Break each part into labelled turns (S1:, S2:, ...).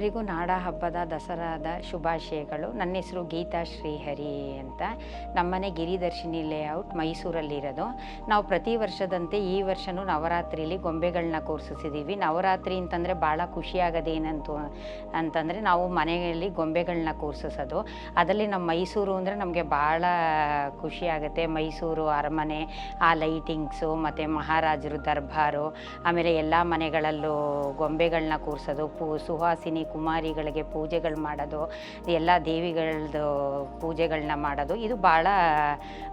S1: ಎಲ್ಲರಿಗೂ ನಾಡ ಹಬ್ಬದ ದಸರಾದ ಶುಭಾಶಯಗಳು. ನನ್ನ ಹೆಸರು ಗೀತಾ ಶ್ರೀಹರಿ ಅಂತ. ನಮ್ಮನೆ ಗಿರಿದರ್ಶಿನಿ ಲೇಔಟ್ ಮೈಸೂರಲ್ಲಿರೋದು ನಾವು ಪ್ರತಿ ವರ್ಷದಂತೆ ಈ ವರ್ಷವೂ ನವರಾತ್ರಿಯಲ್ಲಿ ಗೊಂಬೆಗಳನ್ನ ಕೂರಿಸಿದ್ದೀವಿ ನವರಾತ್ರಿ ಅಂತಂದರೆ ಭಾಳ ಖುಷಿಯಾಗೋದೇನಂತು ಅಂತಂದರೆ ನಾವು ಮನೆಯಲ್ಲಿ ಗೊಂಬೆಗಳನ್ನ ಕೂರಿಸೋದು ಅದರಲ್ಲಿ ನಮ್ಮ ಮೈಸೂರು ಅಂದರೆ ನಮಗೆ ಭಾಳ ಖುಷಿಯಾಗುತ್ತೆ ಮೈಸೂರು ಅರಮನೆ, ಆ ಲೈಟಿಂಗ್ಸು ಮತ್ತು ಮಹಾರಾಜರು ದರ್ಬಾರು, ಆಮೇಲೆ ಎಲ್ಲ ಮನೆಗಳಲ್ಲೂ ಗೊಂಬೆಗಳನ್ನ ಕೂರಿಸೋದು. ಪೂ ಸುಹಾಸಿನಿ ಕುಮಾರಿಗಳಿಗೆ ಪೂಜೆಗಳು ಮಾಡೋದು, ಎಲ್ಲ ದೇವಿಗಳದ್ದು ಪೂಜೆಗಳನ್ನ ಮಾಡೋದು, ಇದು ಭಾಳ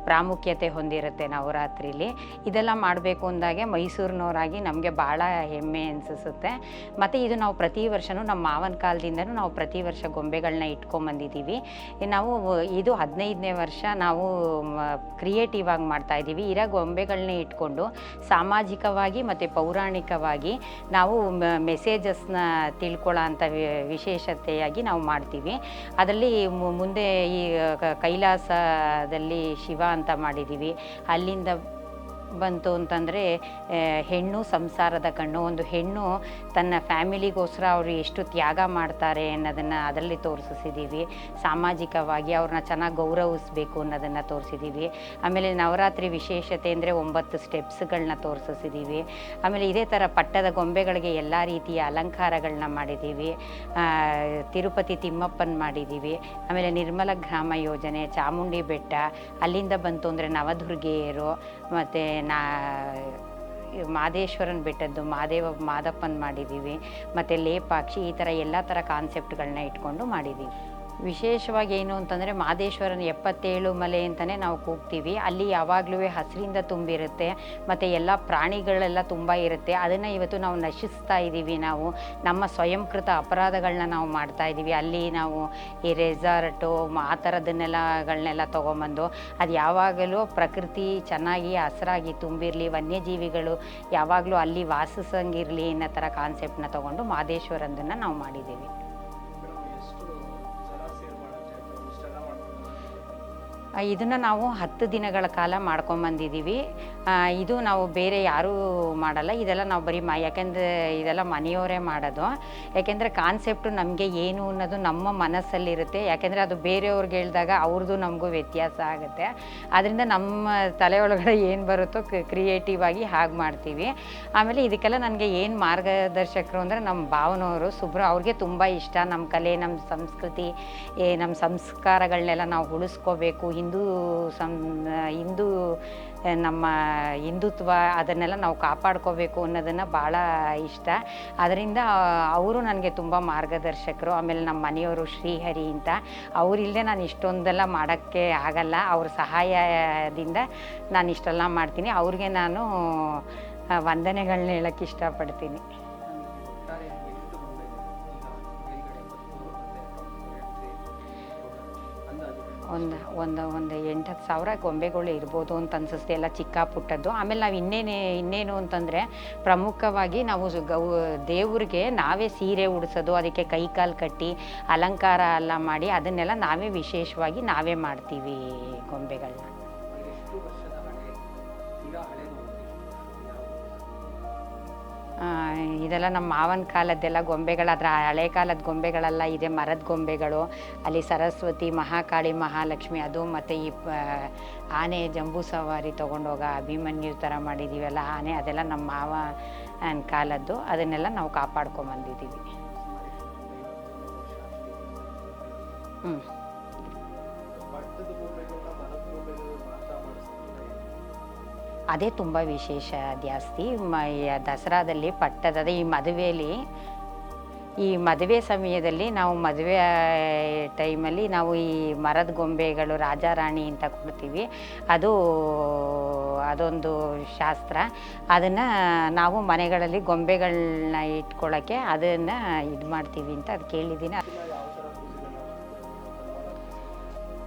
S1: ಪ್ರಾಮುಖ್ಯತೆ ಹೊಂದಿರುತ್ತೆ ನವರಾತ್ರಿಲಿ ಇದೆಲ್ಲ ಮಾಡಬೇಕು ಅಂದಾಗೆ ಮೈಸೂರಿನವರಾಗಿ ನಮಗೆ ಭಾಳ ಹೆಮ್ಮೆ ಅನಿಸುತ್ತೆ. ಮತ್ತು ಇದು ನಾವು ಪ್ರತಿ ವರ್ಷವೂ ನಮ್ಮ ಮಾವನ ಕಾಲದಿಂದನೂ ನಾವು ಪ್ರತಿ ವರ್ಷ ಗೊಂಬೆಗಳನ್ನ ಇಟ್ಕೊಂಬಂದಿದ್ದೀವಿ. ನಾವು ಇದು ಹದಿನೈದನೇ ವರ್ಷ ನಾವು ಕ್ರಿಯೇಟಿವ್ ಆಗಿ ಮಾಡ್ತಾ ಇದ್ದೀವಿ. ಇರೋ ಗೊಂಬೆಗಳನ್ನೇ ಇಟ್ಕೊಂಡು ಸಾಮಾಜಿಕವಾಗಿ ಮತ್ತು ಪೌರಾಣಿಕವಾಗಿ ನಾವು ಮೆಸೇಜಸ್ನ ತಿಳ್ಕೊಳ್ಳೋ ಅಂಥ ವಿಶೇಷತೆಯಾಗಿ ನಾವು ಮಾಡ್ತೀವಿ. ಅದರಲ್ಲಿ ಮುಂದೆ ಈ ಕೈಲಾಸದಲ್ಲಿ ಶಿವ ಅಂತ ಮಾಡಿದ್ದೀವಿ ಅಲ್ಲಿಂದ ಬಂತು ಅಂತಂದರೆ ಹೆಣ್ಣು ಸಂಸಾರದ ಕಣ್ಣು, ಒಂದು ಹೆಣ್ಣು ತನ್ನ ಫ್ಯಾಮಿಲಿಗೋಸ್ಕರ ಅವರು ಎಷ್ಟು ತ್ಯಾಗ ಮಾಡ್ತಾರೆ ಅನ್ನೋದನ್ನು ಅದರಲ್ಲಿ ತೋರಿಸಿದ್ದೀವಿ ಸಾಮಾಜಿಕವಾಗಿ ಅವ್ರನ್ನ ಚೆನ್ನಾಗಿ ಗೌರವಿಸ್ಬೇಕು ಅನ್ನೋದನ್ನು ತೋರಿಸಿದ್ದೀವಿ. ಆಮೇಲೆ ನವರಾತ್ರಿ ವಿಶೇಷತೆ ಅಂದರೆ ಒಂಬತ್ತು ಸ್ಟೆಪ್ಸ್ಗಳನ್ನ ತೋರಿಸಿದ್ದೀವಿ ಆಮೇಲೆ ಇದೇ ಥರ ಪಟ್ಟದ ಗೊಂಬೆಗಳಿಗೆ ಎಲ್ಲ ರೀತಿಯ ಅಲಂಕಾರಗಳನ್ನ ಮಾಡಿದ್ದೀವಿ. ತಿರುಪತಿ ತಿಮ್ಮಪ್ಪನ ಮಾಡಿದ್ದೀವಿ. ಆಮೇಲೆ ನಿರ್ಮಲ ಗ್ರಾಮ ಯೋಜನೆ, ಚಾಮುಂಡಿ ಬೆಟ್ಟ, ಅಲ್ಲಿಂದ ಬಂತು ಅಂದರೆ ನವದುರ್ಗೆಯರು, ಮತ್ತು ನಾ ಮಾದೇಶ್ವರನ ಬೆಟ್ಟದ್ದು, ಮಾದೇವ, ಮಾದಪ್ಪನ ಮಾಡಿದ್ದೀವಿ, ಮತ್ತು ಲೇಪಾಕ್ಷಿ, ಈ ಥರ ಎಲ್ಲ ಥರ ಕಾನ್ಸೆಪ್ಟ್ಗಳನ್ನ ಇಟ್ಕೊಂಡು ಮಾಡಿದ್ದೀವಿ. ವಿಶೇಷವಾಗಿ ಏನು ಅಂತಂದರೆ ಮಾದೇಶ್ವರನ ಎಪ್ಪತ್ತೇಳು ಮಲೆ ಅಂತಲೇ ನಾವು ಕೂಗ್ತೀವಿ. ಅಲ್ಲಿ ಯಾವಾಗಲೂ ಹಸಿರಿಂದ ತುಂಬಿರುತ್ತೆ, ಮತ್ತು ಎಲ್ಲ ಪ್ರಾಣಿಗಳೆಲ್ಲ ತುಂಬ ಇರುತ್ತೆ. ಅದನ್ನು ಇವತ್ತು ನಾವು ನಶಿಸ್ತಾ ಇದ್ದೀವಿ ನಾವು. ನಮ್ಮ ಸ್ವಯಂಕೃತ ಅಪರಾಧಗಳನ್ನ ನಾವು ಮಾಡ್ತಾ ಇದ್ದೀವಿ. ಅಲ್ಲಿ ನಾವು ಈ ರೆಸಾರ್ಟು ಆ ಥರದನ್ನೆಲ್ಲಗಳನ್ನೆಲ್ಲ ತೊಗೊಂಬಂದು, ಅದು ಯಾವಾಗಲೂ ಪ್ರಕೃತಿ ಚೆನ್ನಾಗಿ ಹಸಿರಾಗಿ ತುಂಬಿರಲಿ, ವನ್ಯಜೀವಿಗಳು ಯಾವಾಗಲೂ ಅಲ್ಲಿ ವಾಸಿಸಂಗಿರಲಿ ಅನ್ನೋ ಥರ ಕಾನ್ಸೆಪ್ಟನ್ನ ತೊಗೊಂಡು ಮಾದೇಶ್ವರಂದನ್ನು ನಾವು ಮಾಡಿದ್ದೀವಿ. ಇದನ್ನು ನಾವು ಹತ್ತು ದಿನಗಳ ಕಾಲ ಮಾಡ್ಕೊಂಬಂದಿದ್ದೀವಿ. ಇದು ನಾವು ಬೇರೆ ಯಾರೂ ಮಾಡಲ್ಲ. ಇದೆಲ್ಲ ನಾವು ಬರೀ ಮ, ಯಾಕೆಂದರೆ ಇದೆಲ್ಲ ಮನೆಯವರೇ ಮಾಡೋದು. ಯಾಕೆಂದರೆ ಕಾನ್ಸೆಪ್ಟು ನಮಗೆ ಏನು ಅನ್ನೋದು ನಮ್ಮ ಮನಸ್ಸಲ್ಲಿರುತ್ತೆ. ಯಾಕೆಂದರೆ ಅದು ಬೇರೆಯವ್ರಿಗೆ ಹೇಳಿದಾಗ ಅವ್ರದ್ದು ನಮಗೂ ವ್ಯತ್ಯಾಸ ಆಗುತ್ತೆ. ಅದರಿಂದ ನಮ್ಮ ತಲೆಯೊಳಗಡೆ ಏನು ಬರುತ್ತೋ ಕ್ರಿಯೇಟಿವ್ ಆಗಿ ಹಾಗೆ ಮಾಡ್ತೀವಿ. ಆಮೇಲೆ ಇದಕ್ಕೆಲ್ಲ ನನಗೆ ಏನು ಮಾರ್ಗದರ್ಶಕರು ಅಂದರೆ ನಮ್ಮ ಭಾವನವರು ಸುಬ್ರ ಅವ್ರಿಗೆ ತುಂಬ ಇಷ್ಟ. ನಮ್ಮ ಕಲೆ ನಮ್ಮ ಸಂಸ್ಕೃತಿ ನಮ್ಮ ಸಂಸ್ಕಾರಗಳನ್ನೆಲ್ಲ ನಾವು ಉಳಿಸ್ಕೋಬೇಕು. ಹಿಂದೂ ಸಂ, ಹಿಂದೂ ನಮ್ಮ ಹಿಂದುತ್ವ ಅದನ್ನೆಲ್ಲ ನಾವು ಕಾಪಾಡ್ಕೋಬೇಕು ಅನ್ನೋದನ್ನು ಭಾಳ ಇಷ್ಟ. ಅದರಿಂದ ಅವರು ನನಗೆ ತುಂಬ ಮಾರ್ಗದರ್ಶಕರು, ಆಮೇಲೆ ನಮ್ಮ ಮನೆಯವರು ಶ್ರೀಹರಿ ಅಂತ. ಅವರಿಲ್ಲದೆ ನಾನು ಇಷ್ಟೊಂದೆಲ್ಲ ಮಾಡೋಕ್ಕೆ ಆಗಲ್ಲ. ಅವ್ರ ಸಹಾಯದಿಂದ ನಾನು ಇಷ್ಟೆಲ್ಲ ಮಾಡ್ತೀನಿ. ಅವ್ರಿಗೆ ನಾನು ವಂದನೆಗಳನ್ನ ಹೇಳೋಕ್ಕೆ ಇಷ್ಟಪಡ್ತೀನಿ. ಒಂದು ಒಂದು ಒಂದು ಎಂಟು ಹತ್ತು ಸಾವಿರ ಗೊಂಬೆಗಳು ಇರ್ಬೋದು ಅಂತ ಅನಿಸುತ್ತೆ ಎಲ್ಲ ಚಿಕ್ಕ ಪುಟ್ಟದ್ದು ಆಮೇಲೆ ನಾವು ಇನ್ನೇನೇ, ಇನ್ನೇನು ಅಂತಂದರೆ ಪ್ರಮುಖವಾಗಿ ನಾವು ಗೌ, ದೇವ್ರಿಗೆ ನಾವೇ ಸೀರೆ ಉಡಿಸೋದು, ಅದಕ್ಕೆ ಕೈ ಕಾಲು ಕಟ್ಟಿ ಅಲಂಕಾರ ಎಲ್ಲ ಮಾಡಿ ಅದನ್ನೆಲ್ಲ ನಾವೇ ವಿಶೇಷವಾಗಿ ನಾವೇ ಮಾಡ್ತೀವಿ ಗೊಂಬೆಗಳನ್ನ ಇದೆಲ್ಲ ನಮ್ಮ ಮಾವನ ಕಾಲದ್ದೆಲ್ಲ ಗೊಂಬೆಗಳು, ಅದರ ಹಳೆ ಕಾಲದ ಗೊಂಬೆಗಳೆಲ್ಲ, ಇದೆ ಮರದ ಗೊಂಬೆಗಳು, ಅಲ್ಲಿ ಸರಸ್ವತಿ, ಮಹಾಕಾಳಿ, ಮಹಾಲಕ್ಷ್ಮಿ, ಅದು ಮತ್ತು ಈ ಆನೆ ಜಂಬೂ ಸವಾರಿ ತೊಗೊಂಡೋಗ ಅಭಿಮನ್ಯು ಥರ ಮಾಡಿದ್ದೀವಲ್ಲ ಆನೆ ಅದೆಲ್ಲ ನಮ್ಮ ಮಾವ ಕಾಲದ್ದು, ಅದನ್ನೆಲ್ಲ ನಾವು ಕಾಪಾಡ್ಕೊಂಬಂದಿದ್ದೀವಿ. ಹ್ಞೂ ಅದೇ ತುಂಬ ವಿಶೇಷ, ಜಾಸ್ತಿ. ಮ, ದಸರಾದಲ್ಲಿ ಪಟ್ಟದ ಈ ಮದುವೆಯಲ್ಲಿ ಈ ಮದುವೆ ಸಮಯದಲ್ಲಿ ನಾವು ಮದುವೆ ಟೈಮಲ್ಲಿ ನಾವು ಈ ಮರದ ಗೊಂಬೆಗಳು ರಾಜ ರಾಣಿ ಅಂತ ಕೊಡ್ತೀವಿ. ಅದು, ಅದೊಂದು ಶಾಸ್ತ್ರ. ಅದನ್ನು ನಾವು ಮನೆಗಳಲ್ಲಿ ಗೊಂಬೆಗಳನ್ನ ಇಟ್ಕೊಳ್ಳೋಕ್ಕೆ ಅದನ್ನು ಇದು ಮಾಡ್ತೀವಿ ಅಂತ ಅದು ಕೇಳಿದ್ದೀನಿ.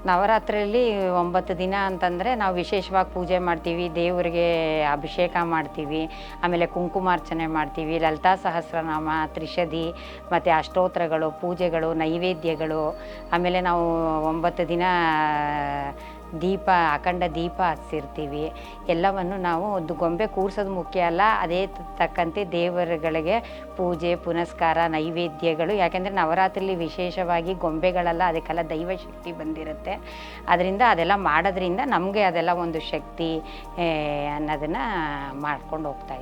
S1: ನವರಾತ್ರಿಯಲ್ಲಿ ಒಂಬತ್ತು ದಿನ ಅಂತಂದರೆ ನಾವು ವಿಶೇಷವಾಗಿ ಪೂಜೆ ಮಾಡ್ತೀವಿ, ದೇವರಿಗೆ ಅಭಿಷೇಕ ಮಾಡ್ತೀವಿ, ಆಮೇಲೆ ಕುಂಕುಮಾರ್ಚನೆ ಮಾಡ್ತೀವಿ, ಲಲಿತಾ ಸಹಸ್ರನಾಮ ತ್ರಿಷಧಿ ಮತ್ತು ಅಷ್ಟೋತ್ರಗಳು, ಪೂಜೆಗಳು, ನೈವೇದ್ಯಗಳು, ಆಮೇಲೆ ನಾವು ಒಂಬತ್ತು ದಿನ ದೀಪ, ಅಖಂಡ ದೀಪ ಹಚ್ಚಿರ್ತೀವಿ. ಎಲ್ಲವನ್ನು ನಾವು ಒಂದು ಗೊಂಬೆ ಕೂರಿಸೋದು ಮುಖ್ಯ ಅಲ್ಲ, ಅದೇ ತಕ್ಕಂತೆ ದೇವರುಗಳಿಗೆ ಪೂಜೆ, ಪುನಸ್ಕಾರ, ನೈವೇದ್ಯಗಳು. ಯಾಕೆಂದರೆ ನವರಾತ್ರಿಲಿ ವಿಶೇಷವಾಗಿ ಗೊಂಬೆಗಳೆಲ್ಲ, ಅದಕ್ಕೆಲ್ಲ ದೈವಶಕ್ತಿ ಬಂದಿರುತ್ತೆ. ಅದರಿಂದ ಅದೆಲ್ಲ ಮಾಡೋದ್ರಿಂದ ನಮಗೆ ಅದೆಲ್ಲ ಒಂದು ಶಕ್ತಿ ಅನ್ನೋದನ್ನು ಮಾಡ್ಕೊಂಡು ಹೋಗ್ತಾ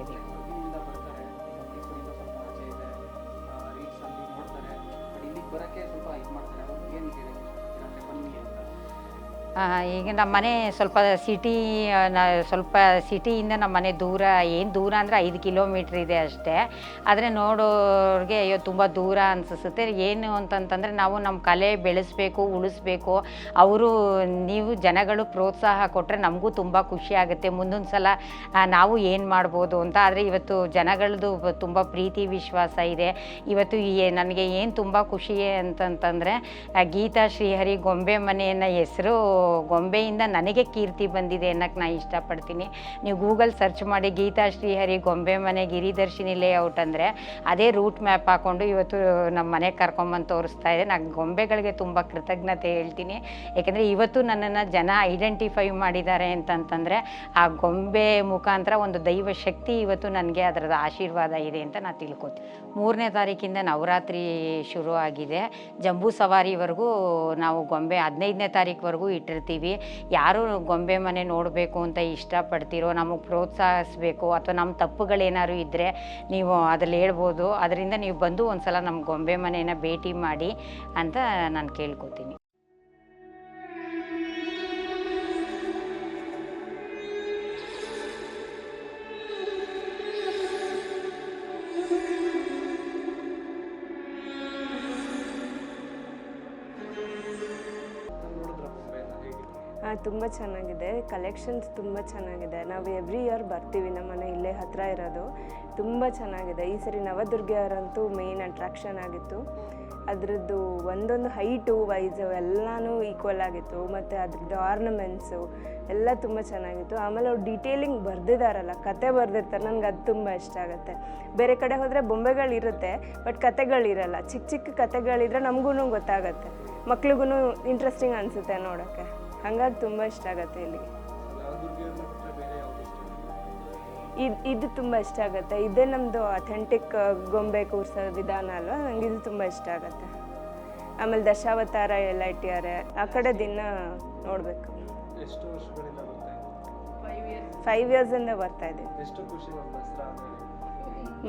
S2: ಈಗ
S1: ನಮ್ಮ ಮನೆ ಸ್ವಲ್ಪ ಸಿಟಿ ಸ್ವಲ್ಪ ಸಿಟಿಯಿಂದ ನಮ್ಮ ಮನೆ ದೂರ, ಏನು ದೂರ ಅಂದರೆ ಐದು ಕಿಲೋಮೀಟ್ರ್ ಇದೆ ಅಷ್ಟೇ. ಆದರೆ ನೋಡೋರಿಗೆ ಅಯ್ಯೋ ತುಂಬ ದೂರ ಅನಿಸುತ್ತೆ ಏನು ಅಂತಂತಂದರೆ ನಾವು ನಮ್ಮ ಕಲೆ ಬೆಳೆಸಬೇಕು, ಉಳಿಸ್ಬೇಕು. ಅವರು ನೀವು ಜನಗಳು ಪ್ರೋತ್ಸಾಹ ಕೊಟ್ಟರೆ ನಮಗೂ ತುಂಬ ಖುಷಿ ಆಗುತ್ತೆ. ಮುಂದೊಂದು ಸಲ ನಾವು ಏನು ಮಾಡ್ಬೋದು ಅಂತ. ಆದರೆ ಇವತ್ತು ಜನಗಳದ್ದು ತುಂಬ ಪ್ರೀತಿ, ವಿಶ್ವಾಸ ಇದೆ. ಇವತ್ತು ನನಗೆ ಏನು ತುಂಬ ಖುಷಿ ಅಂತಂತಂದರೆ ಗೀತಾ ಶ್ರೀಹರಿ ಗೊಂಬೆ ಮನೆಯನ್ನ ಹೆಸರು ಗೊಂಬೆಯಿಂದ ನನಗೆ ಕೀರ್ತಿ ಬಂದಿದೆ ಅನ್ನೋಕ್ಕೆ ನಾನು ಇಷ್ಟಪಡ್ತೀನಿ. ನೀವು ಗೂಗಲ್ ಸರ್ಚ್ ಮಾಡಿ ಗೀತಾ ಶ್ರೀಹರಿ ಗೊಂಬೆ ಮನೆ ಗಿರಿದರ್ಶಿನಿ ಲೇಔಟ್ ಅಂದರೆ ಅದೇ ರೂಟ್ ಮ್ಯಾಪ್ ಹಾಕ್ಕೊಂಡು ಇವತ್ತು ನಮ್ಮ ಮನೆಗೆ ಕರ್ಕೊಂಬಂದು ತೋರಿಸ್ತಾ ಇದೆ. ನಾನು ಗೊಂಬೆಗಳಿಗೆ ತುಂಬ ಕೃತಜ್ಞತೆ ಹೇಳ್ತೀನಿ. ಏಕೆಂದರೆ ಇವತ್ತು ನನ್ನನ್ನು ಜನ ಐಡೆಂಟಿಫೈ ಮಾಡಿದ್ದಾರೆ ಅಂತಂತಂದರೆ ಆ ಗೊಂಬೆ ಮುಖಾಂತರ ಒಂದು ದೈವ ಶಕ್ತಿ ಇವತ್ತು ನನಗೆ ಅದರದ ಆಶೀರ್ವಾದ ಇದೆ ಅಂತ ನಾನು ತಿಳ್ಕೊತೀನಿ ಮೂರನೇ ತಾರೀಕಿಂದ ನವರಾತ್ರಿ ಶುರು ಆಗಿದೆ ಜಂಬೂ ಸವಾರಿವರೆಗೂ ನಾವು ಗೊಂಬೆ ಹದಿನೈದನೇ ತಾರೀಕುವರೆಗೂ ಇಟ್ಟಿರ್ತೀವಿ ಯಾರು ಗೊಂಬೆ ಮನೆ ನೋಡಬೇಕು ಅಂತ ಇಷ್ಟಪಡ್ತೀರೋ, ನಮಗೆ ಪ್ರೋತ್ಸಾಹಿಸ್ಬೇಕು ಅಥವಾ ನಮ್ಮ ತಪ್ಪುಗಳೇನಾದ್ರು ಇದ್ದರೆ ನೀವು ಅದ್ರಲ್ಲಿ ಹೇಳ್ಬೋದು. ಅದರಿಂದ ನೀವು ಬಂದು ಒಂದು ಸಲ ನಮ್ಮ ಗೊಂಬೆ ಮನೆಯನ್ನು ಭೇಟಿ ಮಾಡಿ ಅಂತ ನಾನು ಕೇಳ್ಕೊತೀನಿ.
S3: ತುಂಬ ಚೆನ್ನಾಗಿದೆ. ಕಲೆಕ್ಷನ್ಸ್ ತುಂಬ ಚೆನ್ನಾಗಿದೆ. ನಾವು ಎವ್ರಿ ಇಯರ್ ಬರ್ತೀವಿ. ನಮ್ಮ ಮನೆ ಇಲ್ಲೇ ಹತ್ತಿರ ಇರೋದು. ತುಂಬ ಚೆನ್ನಾಗಿದೆ. ಈ ಸರಿ ನವದುರ್ಗಿಯರಂತೂ ಮೇನ್ ಅಟ್ರಾಕ್ಷನ್ ಆಗಿತ್ತು. ಅದರದ್ದು ಒಂದೊಂದು ಹೈಟು ವೈಸು ಎಲ್ಲನೂ ಈಕ್ವಲ್ ಆಗಿತ್ತು. ಮತ್ತು ಅದ್ರದ್ದು ಆರ್ನಮೆಂಟ್ಸು ಎಲ್ಲ ತುಂಬ ಚೆನ್ನಾಗಿತ್ತು. ಆಮೇಲೆ ಅವ್ರು ಡಿಟೇಲಿಂಗ್ ಬರೆದಿದ್ದಾರಲ್ಲ ಕತೆ ಬರೆದಿರ್ತಾರೆ. ನನಗೆ ಅದು ತುಂಬ ಇಷ್ಟ ಆಗುತ್ತೆ. ಬೇರೆ ಕಡೆ ಹೋದರೆ ಬೊಂಬೆಗಳಿರುತ್ತೆ ಬಟ್ ಕತೆಗಳಿರಲ್ಲ. ಚಿಕ್ಕ ಚಿಕ್ಕ ಕತೆಗಳಿದ್ರೆ ನಮಗೂ ಗೊತ್ತಾಗತ್ತೆ. ಮಕ್ಳಿಗೂ ಇಂಟ್ರೆಸ್ಟಿಂಗ್ ಅನಿಸುತ್ತೆ ನೋಡೋಕ್ಕೆ. ಹಾಗಾಗಿ ತುಂಬ ಇಷ್ಟ ಆಗುತ್ತೆ ಇಲ್ಲಿ. ಇದು ಇದು ತುಂಬ ಇಷ್ಟ ಆಗುತ್ತೆ. ಇದೇ ನಮ್ಮದು ಅಥೆಂಟಿಕ್ ಗೊಂಬೆ ಕೂರಿಸೋ ವಿಧಾನ ಅಲ್ವಾ? ನಂಗೆ ಇದು ತುಂಬ ಇಷ್ಟ ಆಗುತ್ತೆ. ಆಮೇಲೆ ದಶಾವತಾರ ಎಲ್ಲ ಇಟ್ಟಿದ್ದಾರೆ. ಆ ಕಡೆ ದಿನ ನೋಡಬೇಕು. ಫೈವ್ ಇಯರ್ಸಿಂದ ಬರ್ತಾ
S2: ಇದೆ? ಮೈಸೂರು ಅಲ್ವಾ?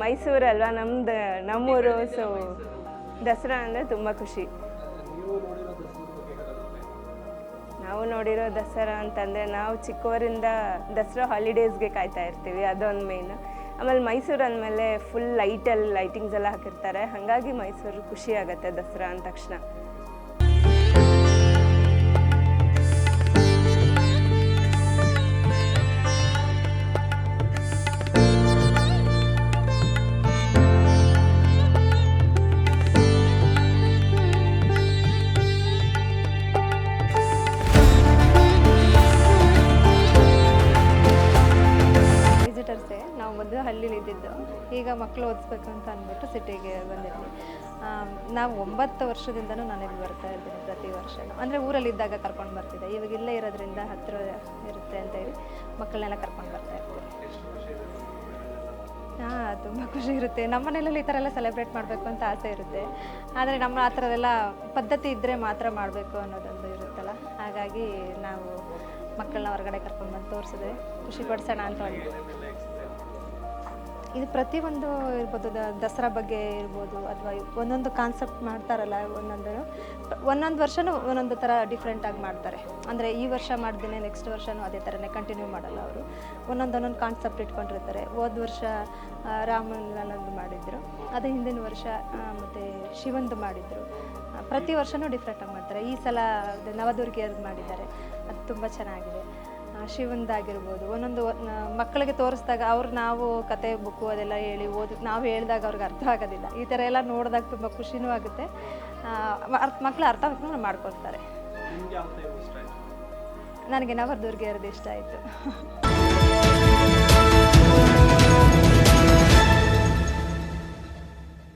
S3: ಮೈಸೂರಲ್ವಾ ನಮ್ದು ನಮ್ಮೂರು ಸೊ ದಸರಾ ಅಂದರೆ ತುಂಬ ಖುಷಿ.
S2: ನಾವು ನೋಡಿರೋ ದಸರಾ
S3: ಅಂತಂದರೆ ನಾವು ಚಿಕ್ಕವರಿಂದ ದಸರಾ ಹಾಲಿಡೇಸ್ಗೆ ಕಾಯ್ತಾ ಇರ್ತೀವಿ, ಅದೊಂದು ಮೇನ್ ಆಮೇಲೆ ಮೈಸೂರು ಅಂದಮೇಲೆ ಫುಲ್ ಲೈಟಲ್ಲಿ ಲೈಟಿಂಗ್ಸ್ ಎಲ್ಲ ಹಾಕಿರ್ತಾರೆ, ಹಾಗಾಗಿ ಮೈಸೂರು ಖುಷಿ ಆಗುತ್ತೆ ದಸರಾ ಅಂದ ತಕ್ಷಣ.
S4: ಮಕ್ಕಳು ಓದಿಸ್ಬೇಕು ಅಂತ ಅಂದ್ಬಿಟ್ಟು ಸಿಟಿಗೆ ಬಂದಿದ್ವಿ. ನಾವು ಒಂಬತ್ತು ವರ್ಷದಿಂದನೂ ನಾನು ಇಲ್ಲಿ ಬರ್ತಾ ಇದ್ದೀನಿ ಪ್ರತಿ ವರ್ಷ. ಅಂದರೆ ಊರಲ್ಲಿ ಇದ್ದಾಗ ಕರ್ಕೊಂಡು ಬರ್ತಿದ್ದೆ. ಇವಾಗ ಇಲ್ಲೇ ಇರೋದ್ರಿಂದ ಹತ್ತಿರ ಇರುತ್ತೆ ಅಂತ ಹೇಳಿ ಮಕ್ಕಳನ್ನೆಲ್ಲ ಕರ್ಕೊಂಡು ಬರ್ತಾ ಇರ್ತೀವಿ. ಹಾಂ, ತುಂಬ ಖುಷಿ ಇರುತ್ತೆ. ನಮ್ಮ ಮನೆಯಲ್ಲಿ ಈ ಥರ ಎಲ್ಲ ಸೆಲೆಬ್ರೇಟ್ ಮಾಡಬೇಕು ಅಂತ ಆಸೆ ಇರುತ್ತೆ. ಆದರೆ ನಮ್ಮ ಆ ಥರದೆಲ್ಲ ಪದ್ಧತಿ ಇದ್ದರೆ ಮಾತ್ರ ಮಾಡಬೇಕು ಅನ್ನೋದೊಂದು ಇರುತ್ತಲ್ಲ. ಹಾಗಾಗಿ ನಾವು ಮಕ್ಕಳನ್ನ ಹೊರಗಡೆ ಕರ್ಕೊಂಡು ಬಂದು ತೋರಿಸಿದೆ ಖುಷಿ ಪಡಿಸೋಣ ಅಂತ ಒಂದು. ಇದು ಪ್ರತಿಯೊಂದು ಇರ್ಬೋದು ದಸರಾ ಬಗ್ಗೆ ಇರ್ಬೋದು, ಅಥವಾ ಒಂದೊಂದು ಕಾನ್ಸೆಪ್ಟ್ ಮಾಡ್ತಾರಲ್ಲ ಒಂದೊಂದು ಒಂದೊಂದು ವರ್ಷನೂ ಒಂದೊಂದು ಥರ ಡಿಫ್ರೆಂಟಾಗಿ ಮಾಡ್ತಾರೆ. ಅಂದರೆ ಈ ವರ್ಷ ಮಾಡ್ದೇನೆ ನೆಕ್ಸ್ಟ್ ವರ್ಷನೂ ಅದೇ ಥರನೇ ಕಂಟಿನ್ಯೂ ಮಾಡಲ್ಲ ಅವರು. ಒಂದೊಂದು ಒಂದೊಂದು ಕಾನ್ಸೆಪ್ಟ್ ಇಟ್ಕೊಂಡಿರ್ತಾರೆ. ಹೋದ ವರ್ಷ ರಾಮನದು ಮಾಡಿದ್ರು. ಅದೇ ಹಿಂದಿನ ವರ್ಷ ಮತ್ತು ಶಿವಂದು ಮಾಡಿದರು. ಪ್ರತಿ ವರ್ಷನೂ ಡಿಫ್ರೆಂಟಾಗಿ ಮಾಡ್ತಾರೆ. ಈ ಸಲ ನವದುರ್ಗಿಯರ್ದು ಮಾಡಿದ್ದಾರೆ. ಅದು ತುಂಬ ಚೆನ್ನಾಗಿದೆ. ಶಿವಂದಾಗಿರ್ಬೋದು. ಒಂದೊಂದು ಮಕ್ಕಳಿಗೆ ತೋರಿಸಿದಾಗ ಅವ್ರು ನಾವು ಕತೆ ಬುಕ್ಕು ಅದೆಲ್ಲ ಹೇಳಿ ಓದಿ ನಾವು ಹೇಳಿದಾಗ ಅವ್ರಿಗೆ ಅರ್ಥ ಆಗೋದಿಲ್ಲ. ಈ ಥರ ಎಲ್ಲ ನೋಡಿದಾಗ ತುಂಬ ಖುಷಿನೂ ಆಗುತ್ತೆ. ಅರ್ಥ ಮಕ್ಕಳು ಅರ್ಥ ಮಾಡ್ಕೊಳ್ತಾರೆ.
S2: ನನಗೆ ನವರ್ ದುರ್ಗೆಯರದ್ದು ಇಷ್ಟ ಆಯ್ತು?
S4: ನನಗೆ ನವದುರ್ಗಿಯರ್ದು ಇಷ್ಟ ಆಯಿತು.